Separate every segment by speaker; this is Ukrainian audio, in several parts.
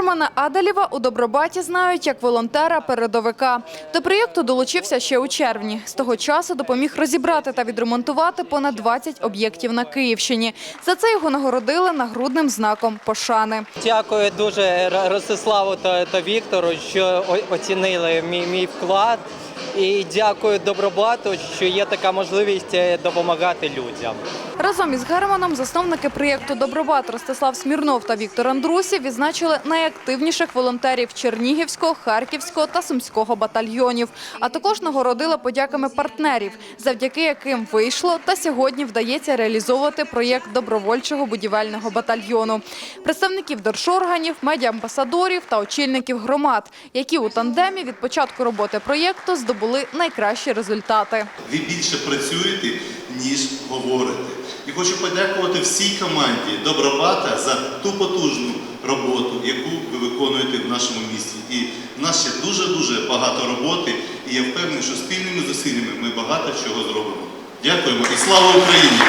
Speaker 1: Германа Адалєва у Добробаті знають як волонтера-передовика. До проєкту долучився ще у червні. З того часу допоміг розібрати та відремонтувати понад 20 об'єктів на Київщині. За це його нагородили нагрудним знаком пошани.
Speaker 2: Дякую дуже Ростиславу та, та Віктору, що оцінили мій, мій вклад. І дякую Добробату, що є така можливість е, допомагати людям.
Speaker 1: Разом із Германом засновники проєкту Добробат Ростислав Смірнов та Віктор Андрусів відзначили найактивніших волонтерів Чернігівського, Харківського та Сумського батальйонів, а також нагородила подяками партнерів, завдяки яким вийшло та сьогодні вдається реалізовувати проєкт добровольчого будівельного батальйону. Представників держорганів, медіаамбасадорів та очільників громад, які у тандемі від початку роботи проєкту здобули найкращі результати.
Speaker 3: Ви більше працюєте, ніж говорите. І хочу подякувати всій команді Добробата за ту потужну роботу, яку ви виконуєте в нашому місті. І в нас ще дуже-дуже багато роботи, і я впевнений, що спільними зусиллями ми багато чого зробимо. Дякуємо і слава Україні!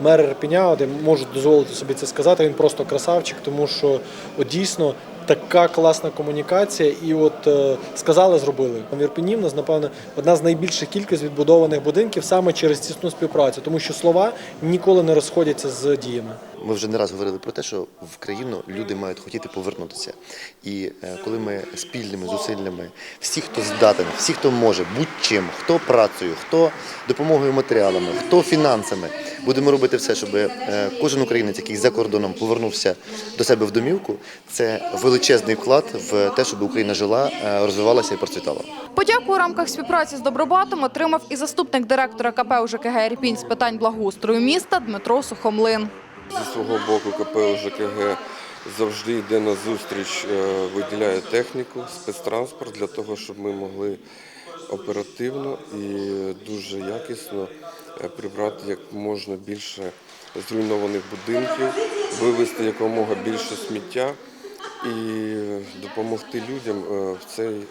Speaker 4: Мер Ірпеня, от я можу дозволити собі це сказати, він просто красавчик, тому що дійсно така класна комунікація. І от е, сказали, зробили. В Ірпені в нас, напевно, одна з найбільших кількість відбудованих будинків саме через тісну співпрацю, тому що слова ніколи не розходяться з діями.
Speaker 5: Ми вже не раз говорили про те, що в країну люди мають хотіти повернутися. І е, коли ми спільними зусиллями, всі, хто здатен, всі, хто може, будь-чим, хто працею, хто допомогою матеріалами, хто фінансами, будемо робити все, щоб е, кожен українець, який за кордоном повернувся до себе в домівку, це величезний вклад в те, щоб Україна жила, е, розвивалася і процвітала.
Speaker 1: Подяку у рамках співпраці з Добробатом отримав і заступник директора КП УЖКГ «Ірпінь» з питань благоустрою міста Дмитро Сухомлин.
Speaker 6: Зі свого боку КП ЖКГ завжди йде на зустріч, е, виділяє техніку, спецтранспорт для того, щоб ми могли оперативно і дуже якісно е, прибрати як можна більше зруйнованих будинків, вивезти якомога більше сміття і допомогти людям е, в цей е,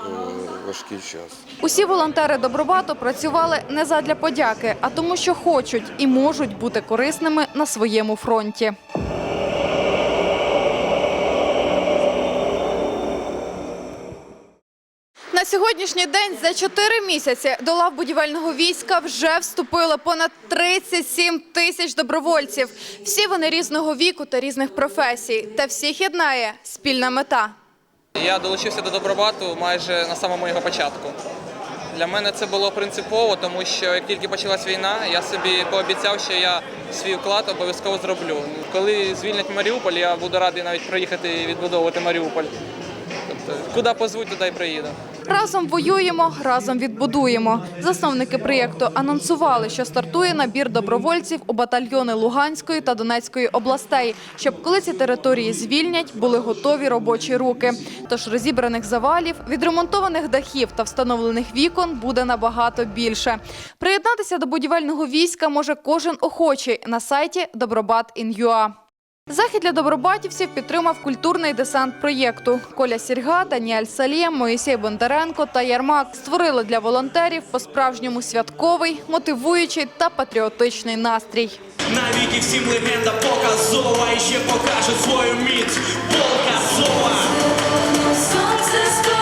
Speaker 6: важкий час.
Speaker 1: Усі волонтери Добробату працювали не задля подяки, а тому, що хочуть і можуть бути корисними на своєму фронті. Сьогоднішній день за чотири місяці до лав будівельного війська вже вступили понад 37 тисяч добровольців. Всі вони різного віку та різних професій. Та всіх єднає спільна мета.
Speaker 7: Я долучився до Добробату майже на самому його початку. Для мене це було принципово, тому що як тільки почалась війна, я собі пообіцяв, що я свій вклад обов'язково зроблю. Коли звільнять Маріуполь, я буду радий навіть проїхати і відбудовувати Маріуполь. Куди позвуть, туди й приїду.
Speaker 1: Разом воюємо, разом відбудуємо. Засновники проєкту анонсували, що стартує набір добровольців у батальйони Луганської та Донецької областей, щоб коли ці території звільнять, були готові робочі руки. Тож розібраних завалів, відремонтованих дахів та встановлених вікон буде набагато більше. Приєднатися до будівельного війська може кожен охочий на сайті Добробат.Ін'юа. Захід для добробатівців підтримав культурний десант проєкту. Коля Сірга, Даніель Салєм, Моїсей Бондаренко та Ярмак створили для волонтерів по-справжньому святковий, мотивуючий та патріотичний настрій.
Speaker 8: Навіки всім легенда показова і ще покажуть свою міць. Показова.
Speaker 9: Сонце